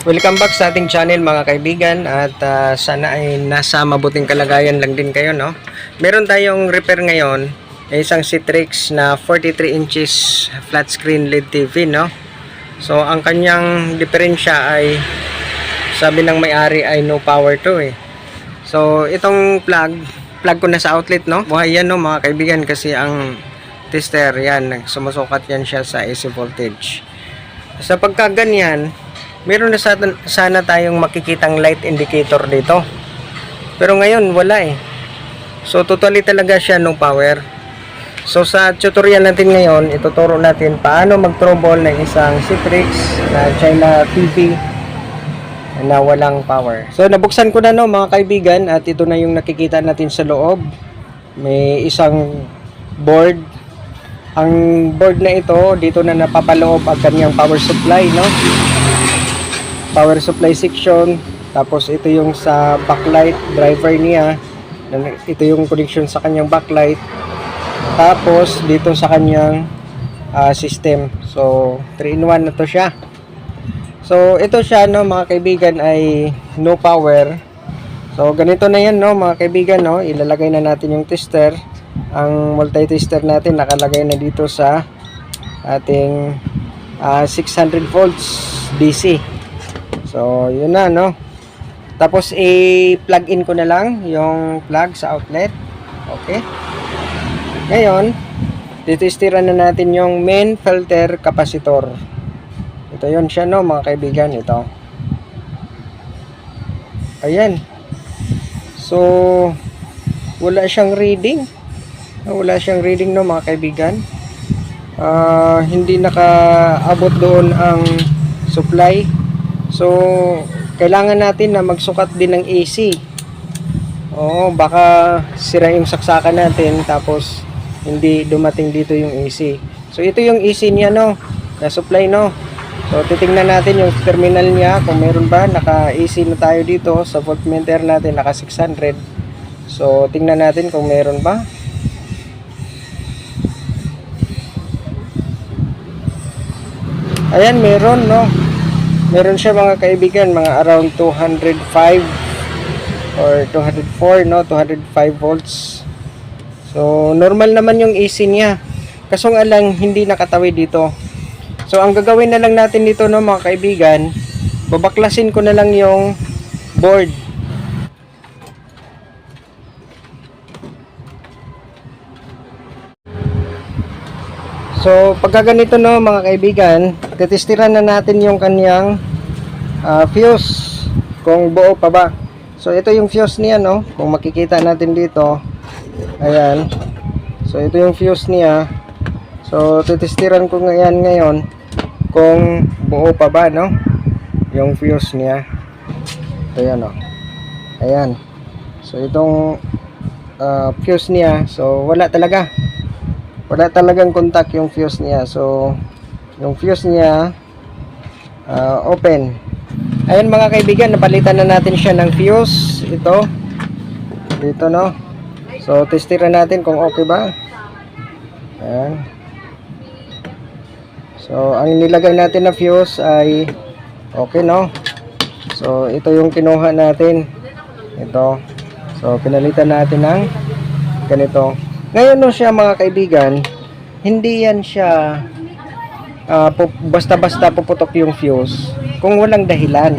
Welcome back sa ating channel mga kaibigan at ah, sana ay nasa mabuting kalagayan lang din kayo no. Meron tayong repair ngayon isang Citrix na 43 inches flat screen LED TV no. So ang kanyang diferensya ay sabi ng may-ari ay no power to eh. So itong plug, plug ko na sa outlet no. Buhay yan no mga kaibigan kasi ang tester yan, sumusukat yan siya sa AC voltage. Sa pagkaganyan, meron na sana, tayong makikitang light indicator dito. Pero ngayon, wala eh. So, totally talaga siya no power. So, sa tutorial natin ngayon, ituturo natin paano mag-trouble ng isang Citrix na China TV na walang power. So, nabuksan ko na no mga kaibigan at ito na yung nakikita natin sa loob. May isang board. Ang board na ito, dito na napapaloob ang kanyang power supply, no? power supply section. Tapos ito yung sa backlight driver niya. Ito yung connection sa kanyang backlight. Tapos dito sa kanyang ah, system. So 3 in 1 na to siya. So ito siya no mga kaibigan ay no power. So ganito na yan no mga kaibigan no? Ilalagay na natin yung tester ang multi-tester natin nakalagay na dito sa ating ah, 600 volts DC So, yun na, no? Tapos, i-plug in ko na lang yung plug sa outlet. Okay? Ngayon, titestiran na natin yung main filter capacitor. Ito yun siya, no, mga kaibigan. Ito. Ayan. So, wala siyang reading. Wala siyang reading, no, mga kaibigan. Ah, hindi nakaabot doon ang supply So, kailangan natin na magsukat din ng AC. Oo, baka sira yung saksakan natin tapos hindi dumating dito yung AC. So, ito yung AC niya no, na supply no. So, titingnan natin yung terminal niya kung meron ba. Naka-AC na tayo dito sa voltmeter natin, naka 600. So, tingnan natin kung meron ba. Ayan, meron no? Meron siya mga kaibigan mga around 205 or 204 no? 205 volts. So normal naman yung AC niya. Kaso nga hindi nakatawid dito. So ang gagawin na lang natin dito no mga kaibigan babaklasin ko na lang yung board So, pagka ganito no mga kaibigan, titestiran na natin yung kanyang ah, fuse kung buo pa ba. So, ito yung fuse niya no, kung makikita natin dito. Ayan. So, ito yung fuse niya. So, titestiran ko ngayon ngayon kung buo pa ba no, yung fuse niya. Ito yan no. Ayan. So, itong ah, fuse niya, so wala talaga wala talagang contact yung fuse niya. So yung fuse niya ah, open. Ayun mga kaibigan napalitan na natin siya ng fuse. Ito. Dito no? So testiran natin kung okay ba. Ayan. So ang nilagay natin na fuse ay okay no? So ito yung kinuha natin. Ito. So pinalitan natin ng ganito ngayon no siya mga kaibigan, hindi yan siya pu- basta-basta puputok yung fuse kung walang dahilan.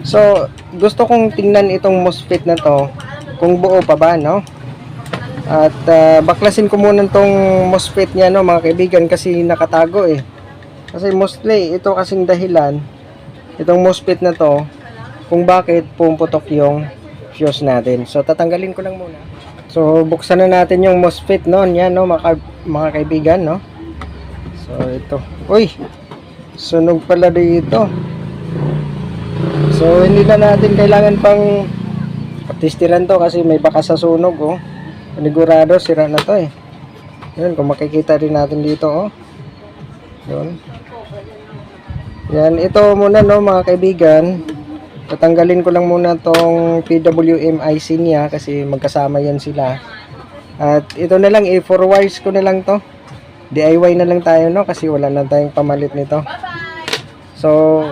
So, gusto kong tingnan itong MOSFET na to kung buo pa ba, no? At ah, baklasin ko muna tong MOSFET niya, no, mga kaibigan, kasi nakatago eh. Kasi mostly, ito kasing dahilan, itong MOSFET na to, kung bakit pumuputok yung fuse natin. So, tatanggalin ko lang muna. So, buksan na natin yung MOSFET noon. Yan, no, mga, mga kaibigan, no. So, ito. Uy! Sunog pala dito. So, hindi na natin kailangan pang testiran to kasi may baka sa sunog, oh. Panigurado, sira na to, eh. Yan, kung makikita rin natin dito, oh. Yun. Yan, ito muna, no, mga kaibigan. Tatanggalin ko lang muna tong PWM IC niya kasi magkasama yan sila. At ito na lang, i-4 wires ko na lang to. DIY na lang tayo no kasi wala na tayong pamalit nito. So,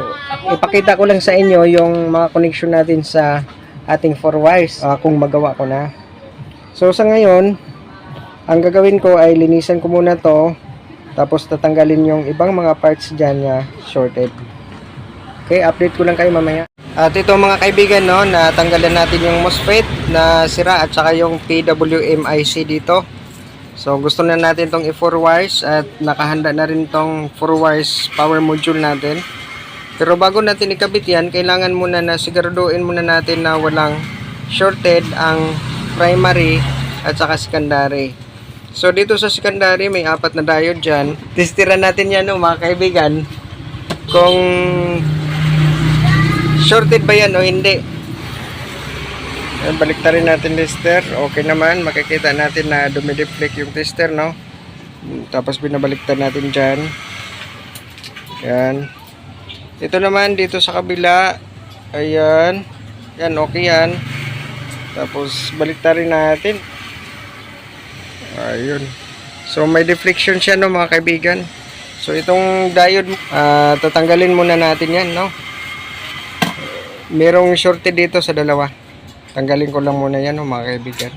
ipakita ko lang sa inyo yung mga connection natin sa ating four wires ah, kung magawa ko na. So, sa ngayon, ang gagawin ko ay linisan ko muna to tapos tatanggalin yung ibang mga parts dyan na shorted. Okay, update ko lang kayo mamaya. At ito mga kaibigan, no, natanggalan natin yung MOSFET na sira at saka yung PWM IC dito. So gusto na natin tong i-4 wires at nakahanda na rin tong 4 wires power module natin. Pero bago natin ikabit yan, kailangan muna na siguraduhin muna natin na walang shorted ang primary at saka secondary. So dito sa secondary may apat na diode dyan. Testiran natin yan no, mga kaibigan kung shorted ba yan o hindi. Ayan, baliktarin natin tester. Okay naman. Makikita natin na dumideflect yung tester, no? Tapos binabaliktad natin dyan. Yan. Ito naman dito sa kabila. Ayan. Yan, okay yan. Tapos baliktarin natin. Ayun. So may deflection siya, no, mga kaibigan. So itong diode, ah, tatanggalin muna natin yan, no? Merong shorted dito sa dalawa. Tanggalin ko lang muna yan, oh, mga kaibigan.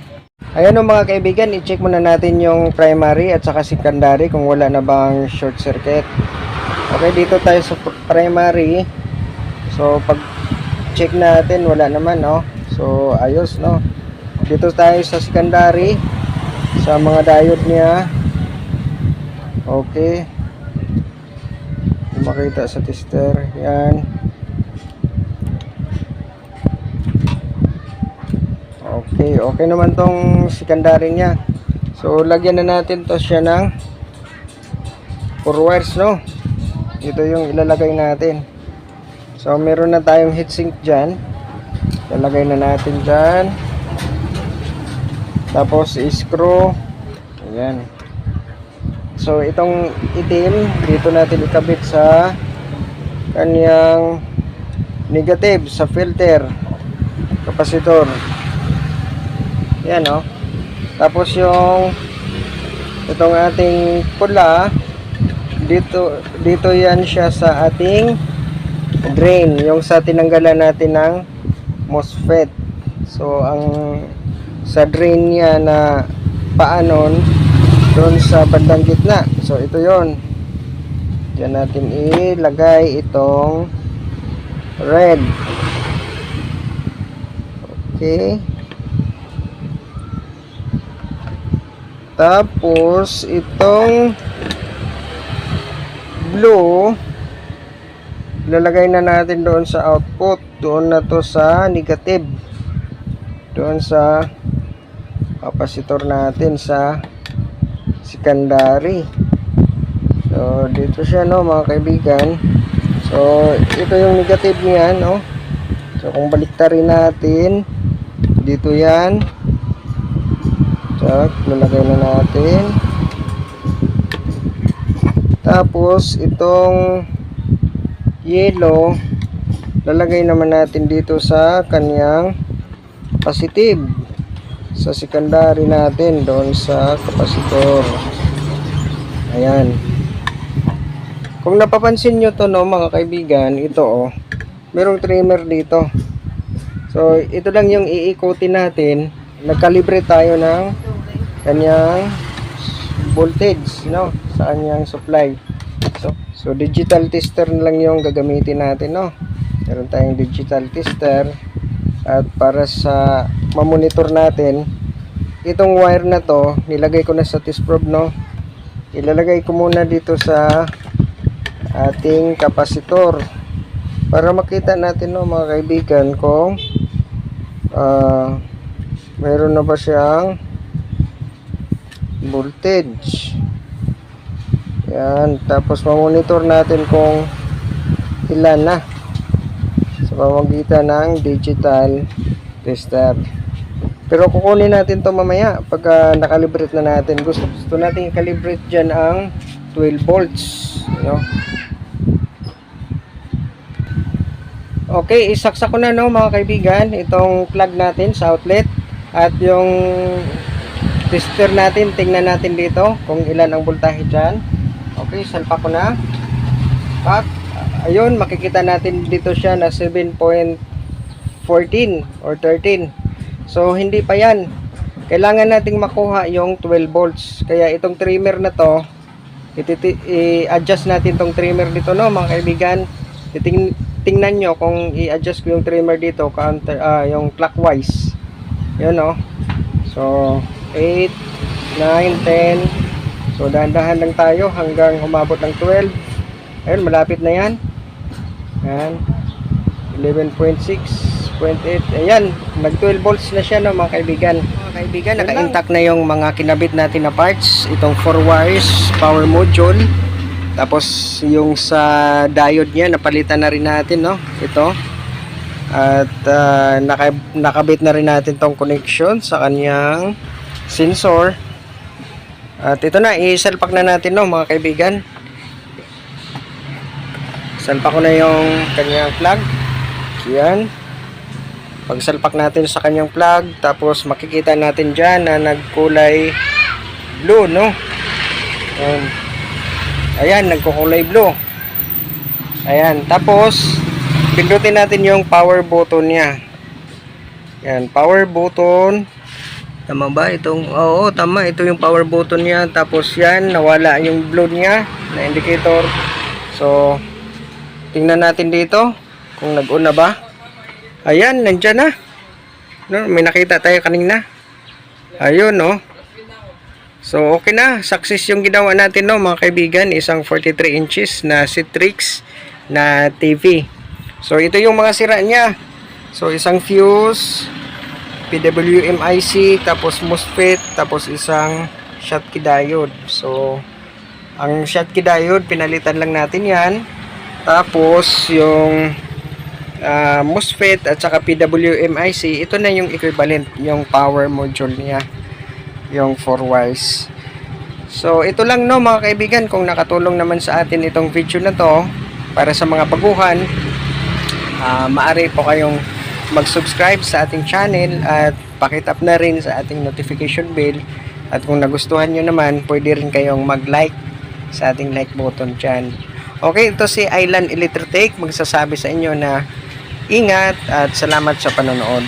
Ayan o mga kaibigan, i-check muna natin yung primary at saka secondary kung wala na bang short circuit. Okay, dito tayo sa pr- primary. So, pag check natin, wala naman, no? So, ayos, no? Dito tayo sa secondary. Sa mga diode niya. Okay. Makita sa tester. Yan. Okay, okay naman tong secondary niya. So, lagyan na natin to siya ng 4 wires, no? Ito yung ilalagay natin. So, meron na tayong heatsink dyan. Ilalagay na natin dyan. Tapos, screw. Ayan. So, itong itim, dito natin ikabit sa kanyang negative sa filter kapasitor. Yan oh. Tapos yung itong ating pula dito dito yan siya sa ating drain, yung sa tinanggalan natin ng MOSFET. So ang sa drain niya na paanon doon sa bandang gitna. So ito yon. Diyan natin ilagay itong red. Okay. Tapos, itong blue, lalagay na natin doon sa output. Doon na to sa negative. Doon sa kapasitor natin sa secondary. So, dito siya, no, mga kaibigan. So, ito yung negative niya, no. So, kung baliktarin natin, dito yan. Check, lalagay na natin. Tapos, itong yellow, lalagay naman natin dito sa kanyang positive. Sa secondary natin, doon sa kapasitor. Ayan. Kung napapansin nyo to no, mga kaibigan, ito oh, merong trimmer dito. So, ito lang yung iikutin natin. Nagkalibre tayo ng kanyang voltage no? Sa kanyang supply. So, so digital tester na lang yung gagamitin natin no? Meron tayong digital tester. At para sa mamonitor natin itong wire na to nilagay ko na sa test probe no? Ilalagay ko muna dito sa ating kapasitor para makita natin no mga kaibigan kung ah meron na ba siyang voltage. Yan. Tapos mamonitor natin kung ilan na sa pamamagitan ng digital tester. Pero kukunin natin to mamaya pagka nakalibrate na natin. Gusto, gusto natin i-calibrate dyan ang 12 volts know? okay isaksak ko na no mga kaibigan itong plug natin sa outlet at yung tester natin, tingnan natin dito kung ilan ang voltahe dyan. Okay, salpa ko na. Pak, ayun, makikita natin dito siya na 7.14 or 13. So, hindi pa yan. Kailangan nating makuha yung 12 volts. Kaya itong trimmer na to, i-adjust natin tong trimmer dito no mga kaibigan. Titing tingnan nyo kung i-adjust ko yung trimmer dito counter ah, yung clockwise. Yun no. So 8 9 10 So dahan-dahan lang tayo hanggang umabot ng 12. Ayun malapit na yan. Yan. 11.6.8 Ayan, nag 12 volts na siya no mga kaibigan. Mga kaibigan, naka-intact na yung mga kinabit natin na parts. Itong 4 wires power module. Tapos yung sa diode niya napalitan na rin natin no. Ito. At ah, naka, nakabit na rin natin tong connection sa kanyang sensor. At ito na, isalpak na natin no mga kaibigan. Salpak ko na yung kanyang plug. Yan. Pagsalpak natin sa kanyang plug, tapos makikita natin dyan na nagkulay blue, no? Ayan. Ayan, nagkukulay blue. Ayan, tapos pindutin natin yung power button niya. Yan, power button. Tama ba itong? Oo, tama. Ito yung power button niya. Tapos yan, nawala yung blue niya na indicator. So, tingnan natin dito kung nag-on na ba. Ayan, nandyan na. No, may nakita tayo kanina. Ayun, no. So, okay na. Success yung ginawa natin, no, mga kaibigan. Isang 43 inches na Citrix na TV. So, ito yung mga sira niya. So, isang fuse, PWM IC, tapos MOSFET, tapos isang Schottky diode. So, ang Schottky diode, pinalitan lang natin yan. Tapos, yung ah, MOSFET at saka PWM IC, ito na yung equivalent, yung power module niya. Yung 4 wires. So, ito lang no mga kaibigan, kung nakatulong naman sa atin itong video na to, para sa mga baguhan, ah maaari po kayong mag-subscribe sa ating channel at pakitap na rin sa ating notification bell. At kung nagustuhan nyo naman, pwede rin kayong mag-like sa ating like button dyan. Okay, ito si Island Electrotech magsasabi sa inyo na ingat at salamat sa panonood.